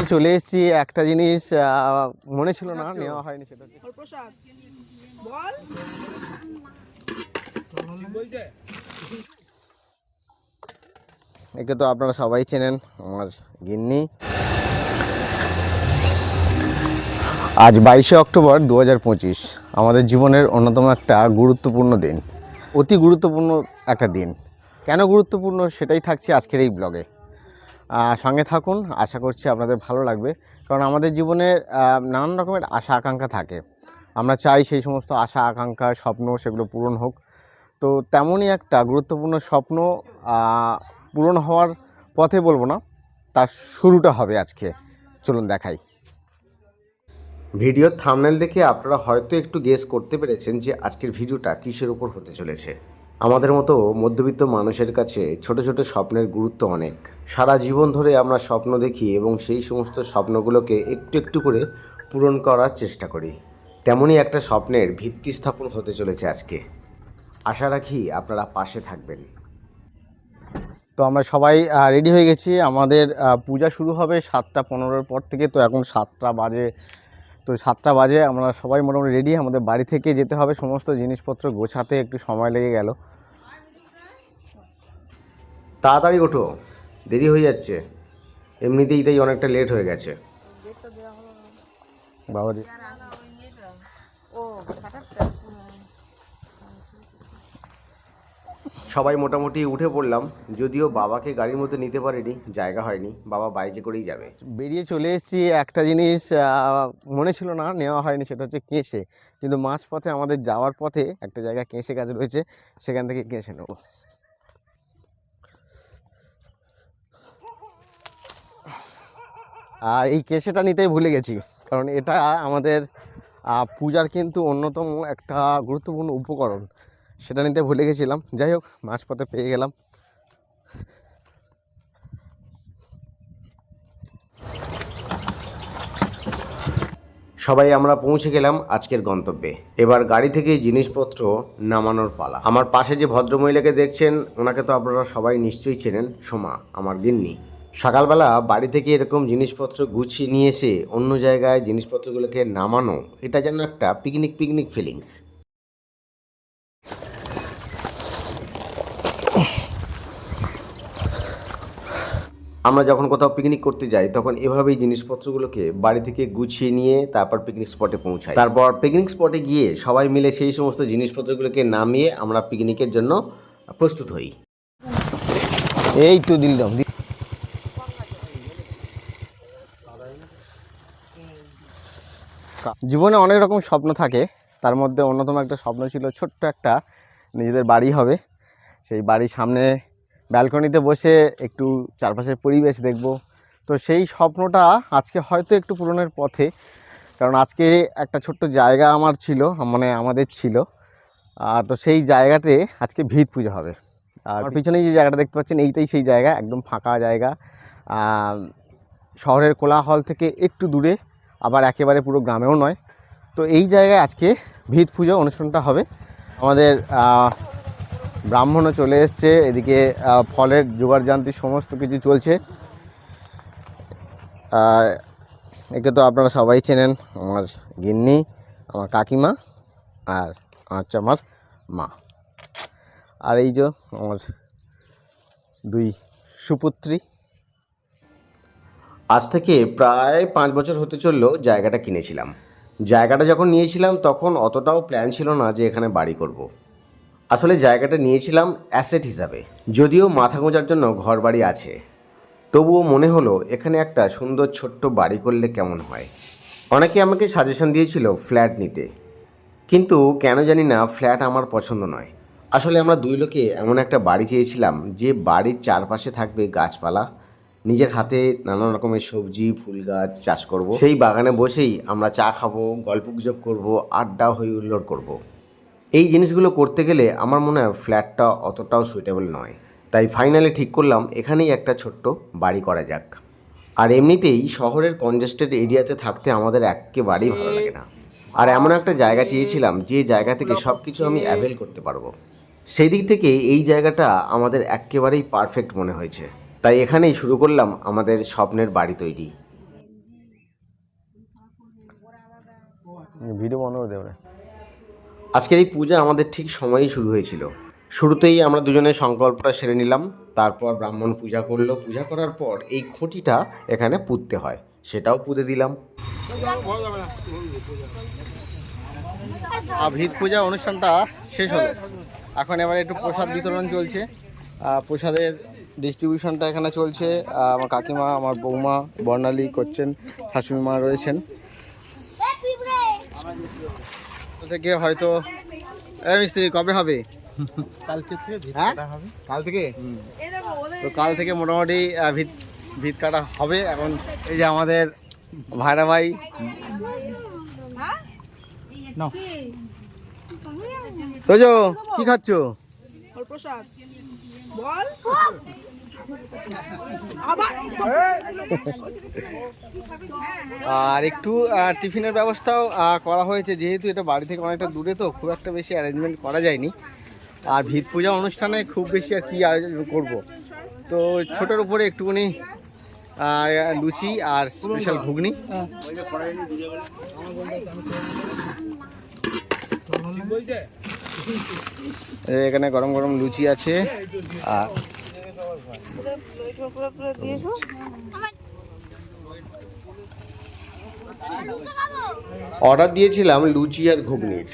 বেরিয়ে চলে এসেছি একটা জিনিস মনে ছিল না নেওয়া হয়নি সেটা। একে তো আপনারা সবাই চেনেন আমার গিন্নি। আজ বাইশে অক্টোবর দু হাজার পঁচিশ আমাদের জীবনের অন্যতম একটা গুরুত্বপূর্ণ দিন। অতি গুরুত্বপূর্ণ একটা দিন। কেন গুরুত্বপূর্ণ সেটাই থাকছে আজকের এই ব্লগে। সঙ্গে থাকুন। আশা করছি আপনাদের ভালো লাগবে। কারণ আমাদের জীবনের নানান রকমের আশা আকাঙ্ক্ষা থাকে। আমরা চাই সেই সমস্ত আশা, আকাঙ্ক্ষা, স্বপ্ন সেগুলো পূরণ হোক। তো তেমনই একটা গুরুত্বপূর্ণ স্বপ্ন পূরণ হওয়ার পথে বলব না, তার শুরুটা হবে আজকে। চলুন দেখাই। ভিডিওর থামনেল দেখে আপনারা হয়তো একটু গেস করতে পেরেছেন যে আজকের ভিডিওটা কিসের উপর হতে চলেছে। আমাদের মতো মধ্যবিত্ত মানুষের কাছে ছোট ছোট স্বপ্নের গুরুত্ব অনেক। সারা জীবন ধরে আমরা স্বপ্ন দেখি এবং সেই সমস্ত স্বপ্নগুলোকে একটু একটু করে পূরণ করার চেষ্টা করি। তেমনই একটা স্বপ্নের ভিত্তি স্থাপন হতে চলেছে আজকে। আশা রাখি আপনারা পাশে থাকবেন। তো আমরা সবাই রেডি হয়ে গেছি। আমাদের পূজা শুরু হবে সাতটা পনেরোর পর থেকে। তো এখন সাতটা বাজে তো সাতটা বাজে আমরা সবাই মোটামুটি রেডি আমাদের বাড়ি থেকে যেতে হবে সমস্ত জিনিসপত্র গোছাতে একটু সময় লেগে গেল। তাড়াতাড়ি ওঠো দেরি হয়ে যাচ্ছে। এমনিতেই তাই অনেকটা লেট হয়ে গেছে। বাবা দি- ও সবাই মোটামুটি উঠে পড়লাম, যদিও বাবাকে গাড়ির মধ্যে নিতে পারিনি, জায়গা হয়নি, বাবা বাইকে করেই যাবে। বেরিয়ে চলে এসেছি, একটা জিনিস মনে ছিল না, নেওয়া হয়নি, সেটা হচ্ছে কেশে। কিন্তু মাঝ পথে আমাদের যাওয়ার পথে একটা জায়গা কেশে গাছ রয়েছে, সেখান থেকে কেশে নেব। আর এই কেশেটা নিতেই ভুলে গেছি, কারণ এটা আমাদের পূজার কিন্তু অন্যতম একটা গুরুত্বপূর্ণ উপকরণ। সেটা নিতে ভুলে গেছিলাম। যাই হোক, মাঝপথে পেয়ে গেলাম। সবাই, আমরা পৌঁছে গেলাম আজকের গন্তব্যে। এবার গাড়ি থেকে জিনিসপত্র নামানোর পালা। আমার পাশে যে ভদ্রমহিলাকে দেখছেন, ওনাকে তো আপনারা সবাই নিশ্চয়ই চেনেন, সোমা, আমার গিন্নি। সকালবেলা বাড়ি থেকে এরকম জিনিসপত্র গুছিয়ে নিয়ে এসে অন্য জায়গায় জিনিসপত্রগুলোকে নামানো, এটা যেন একটা পিকনিক পিকনিক ফিলিংস আমরা যখন কোথাও পিকনিক করতে যাই, তখন এভাবেই জিনিসপত্রগুলোকে বাড়ি থেকে গুছিয়ে নিয়ে তারপর পিকনিক স্পটে পৌঁছাই। তারপর পিকনিক স্পটে গিয়ে সবাই মিলে সেই সমস্ত জিনিসপত্রগুলোকে নামিয়ে আমরা পিকনিকের জন্য প্রস্তুত হই। এই তো দিলাম জীবনে অনেক রকম স্বপ্ন থাকে, তার মধ্যে অন্যতম একটা স্বপ্ন ছিল ছোট্ট একটা নিজেদের বাড়ি হবে। সেই বাড়ির সামনে ব্যালকনিতে বসে একটু চারপাশের পরিবেশ দেখব। তো সেই স্বপ্নটা আজকে হয়তো একটু পূরণের পথে কারণ আজকে একটা ছোট্ট জায়গা আমার ছিল মানে আমাদের ছিল। আর তো সেই জায়গাতে আজকে ভিত পুজো হবে। আর পিছনেই যে জায়গাটা দেখতে পাচ্ছেন এইটাই সেই জায়গা একদম ফাঁকা জায়গা। শহরের কোলাহল থেকে একটু দূরে আবার একেবারে পুরো গ্রামেও নয়। তো এই জায়গায় আজকে ভিত পুজো অনুষ্ঠানটা হবে। আমাদের ব্রাহ্মণও চলে এসছে, এদিকে ফলের জোগাড় যান্ত্রিক সমস্ত কিছু চলছে। একে তো আপনারা সবাই চেনেন, আমার গিন্নি, আমার কাকিমা আর হচ্ছে আমার মা। আর এই যে আমার দুই সুপুত্রী। আজ থেকে প্রায় পাঁচ বছর হতে চলল জায়গাটা কিনেছিলাম। জায়গাটা যখন নিয়েছিলাম, তখন অতটাও প্ল্যান ছিল না যে এখানে বাড়ি করব। আসলে জায়গাটা নিয়েছিলাম অ্যাসেট হিসাবে। যদিও মাথা গোঁজার জন্য ঘর বাড়ি আছে। তবুও মনে হলো, এখানে একটা সুন্দর ছোট্ট বাড়ি করলে কেমন হয়? অনেকে আমাকে সাজেশন দিয়েছিল ফ্ল্যাট নিতে। কিন্তু কেন জানি না ফ্ল্যাট আমার পছন্দ নয়। আসলে আমরা দুই লোকে এমন একটা বাড়ি চেয়েছিলাম, যে বাড়ির চারপাশে থাকবে গাছপালা, নিজের হাতে নানা রকমের সবজি, ফুল গাছ চাষ করব। সেই বাগানে বসেই আমরা চা খাব, গল্প গুজব করব, আড্ডা হই হুল্লোড় করব। এই জিনিসগুলো করতে গেলে আমার মনে হয় ফ্ল্যাটটা অতটাও সুইটেবল নয়। তাই ফাইনালি ঠিক করলাম, এখানেই একটা ছোট্ট বাড়ি করা যাক। আর এমনিতেই শহরের কনজেস্টেড এরিয়াতে থাকতে আমাদের একেবারেই ভালো লাগে না। আর এমন একটা জায়গা চেয়েছিলাম, যে জায়গা থেকে সব কিছু আমি অ্যাভেল করতে পারব। সেই দিক থেকে এই জায়গাটা আমাদের একেবারেই পারফেক্ট মনে হয়েছে। তাই এখানেই শুরু করলাম আমাদের স্বপ্নের বাড়ি তৈরি। ভিডিও আজকের এই পূজা আমাদের ঠিক সময়েই শুরু হয়েছিল। শুরুতেই আমরা দুজনে সংকল্পটা সেরে নিলাম, তারপর ব্রাহ্মণ পূজা করল। পূজা করার পর এই খুঁটিটা এখানে পুঁততে হয়, সেটাও পুঁতে দিলাম। ভিত পূজা অনুষ্ঠানটা শেষ হলো। এখন এবারে একটু প্রসাদ বিতরণ চলছে। প্রসাদের ডিস্ট্রিবিউশনটা এখানে চলছে। আমার কাকিমা, আমার বৌমা, বর্ণালী করছেন শাশুড়ি মা রয়েছেন। থেকে হয়তো এ মিস্ত্রি কবে হবে? কালকে থেকে হ্যাঁ? কাটা হবে। কাল থেকে? এই তো কাল থেকে মোটামুটি ভিত ভিত কাটা হবে। এখন এই যে আমাদের ভাইরা ভাই সোজো কি খাচ্ছ? প্রসাদ। বল। আর একটু টিফিনের ব্যবস্থাও করা হয়েছে। যেহেতু এটা বাড়ি থেকে অনেকটা দূরে তো, খুব একটা বেশি অ্যারেঞ্জমেন্ট করা যায়নি। আর ভিত পূজা অনুষ্ঠানে খুব বেশি আর কি আয়োজন করব। তো ছোটোর উপরে একটুখানি লুচি আর স্পেশাল ঘুগনি। এখানে গরম গরম লুচি আছে। আর অর্ডার দিয়েছিলাম লুচি আর ঘুগনির।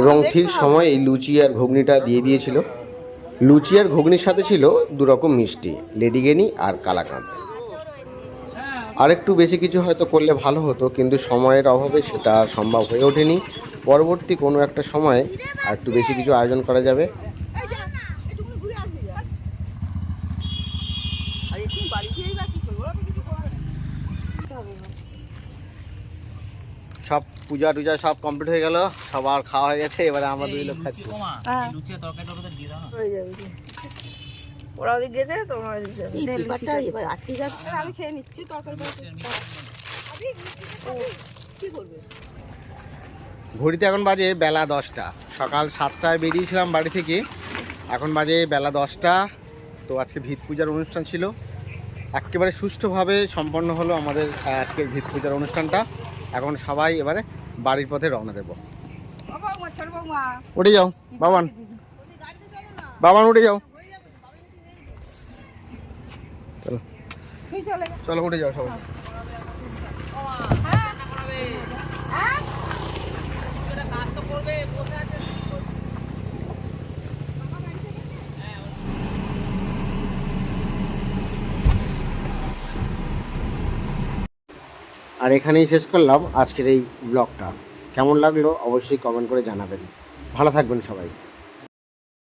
এবং ঠিক সময়ে লুচি আর ঘুগনিটা দিয়ে দিয়েছিল। লুচি আর ঘুগনির সাথে ছিল দু রকম মিষ্টি লেডিগেনি আর কালাকাঁদ। আর একটু বেশি কিছু হয়তো করলে ভালো হতো, কিন্তু সময়ের অভাবে সেটা সম্ভব হয়ে ওঠেনি। পরবর্তী কোনো একটা সময়ে আর একটু বেশি কিছু আয়োজন করা যাবে সব পূজা টুজা সব কমপ্লিট হয়ে গেল সবার খাওয়া হয়ে গেছে এবারে আমরা দুই লোক খাচ্ছি। ওরা ওদিক গেছে তোমরা ওদিক যাবে। এই পেপারটা এবার আজকে আমি খেয়ে নিচ্ছি তরকারি ঘড়িতে এখন বাজে বেলা দশটা। সকাল সাতটায় বেরিয়েছিলাম বাড়ি থেকে। এখন বাজে বেলা দশটা। তো আজকে ভিত পূজার অনুষ্ঠান ছিল। একেবারে সুষ্ঠুভাবে সম্পন্ন হলো আমাদের আজকের ভিত পূজার অনুষ্ঠানটা। এখন সবাই এবারে বাড়ির পথে রওনা দেবো। উঠে যাও বাবান। বাবান উঠে যাও। চলো। চলে উঠে যাও সবাই। আর এখানেই শেষ করলাম আজকের এই ব্লগটা। কেমন লাগল অবশ্যই কমেন্ট করে জানাবেন। ভালো থাকবেন সবাই।